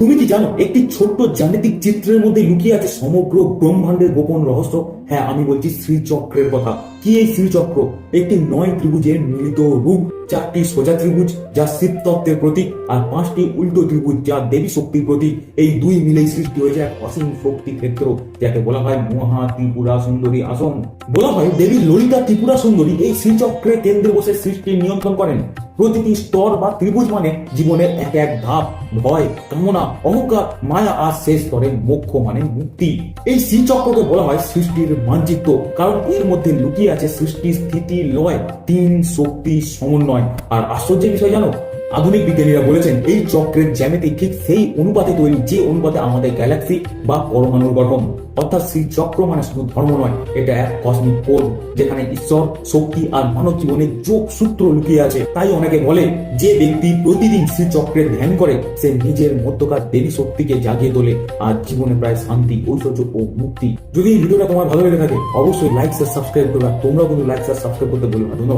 তুমি কি জানো, একটি ছোট্ট জ্যামিতিক চিত্রের মধ্যে লুকিয়ে আছে সমগ্র ব্রহ্মাণ্ডের গোপন রহস্য? হ্যাঁ আমি বলছি শ্রীচক্রের কথা। কি এই শ্রীচক্র? একটি নয় ত্রিভুজের মিলিত রূপ, চারটি সোজা ত্রিভুজ যা শিব তত্ত্বের প্রতীক আর পাঁচটি উল্টো ত্রিভুজ যা দেবী শক্তির প্রতীক। এই দুই মিলেই সৃষ্টি হয়েছে এক অসীম শক্তি ক্ষেত্র, যাকে বলা হয় মহা ত্রিপুরা সুন্দরী আসন। বলা হয় দেবী ললিতা ত্রিপুরা সুন্দরী এই শ্রীচক্রের কেন্দ্রে বসে সৃষ্টি নিয়ন্ত্রণ করেন। প্রতিটি স্তর বা ত্রিভুজ মানে জীবনের এক এক ধাপ, ভয়, কামনা, অহংকার, মায়া আর শেষ স্তরে মোক্ষ মানে মুক্তি। এই শ্রীচক্রকে বলা হয় সৃষ্টির মানচিত্র, কারণ এর মধ্যে লুকিয়ে আছে সৃষ্টি স্থিতি লয়, তিন শক্তি সমন্বয়। আর আশ্চর্যের বিষয় জানো আধুনিক বিজ্ঞানীরা বলেছেন, এই চক্রের জ্যামিতি ঠিক সেই অনুপাতে তৈরি যে অনুপাতে আমাদের গ্যালাক্সি বা পরমাণুর গঠন। অর্থাৎ সেই চক্র মানে শুধু ধর্ম নয়, এটা এক কসমিক কোড যেখানে ঈশ্বর, শক্তি আর মানব জীবনের যোগ সূত্র লুকিয়ে আছে। তাই অনেকে বলে যে ব্যক্তি প্রতিদিন শ্রী চক্রের ধ্যান করে, সে নিজের মধ্যকার দেবী শক্তিকে জাগিয়ে তোলে আর জীবনে প্রায় শান্তি, ঐশ্বর্য ও মুক্তি। যদি এই ভিডিওটা তোমার ভালো লেগে থাকে, অবশ্যই লাইক সাবস্ক্রাইব করবে। তোমরা কিন্তু লাইক সাবস্ক্রাইব করতে বলবে ধন্যবাদ।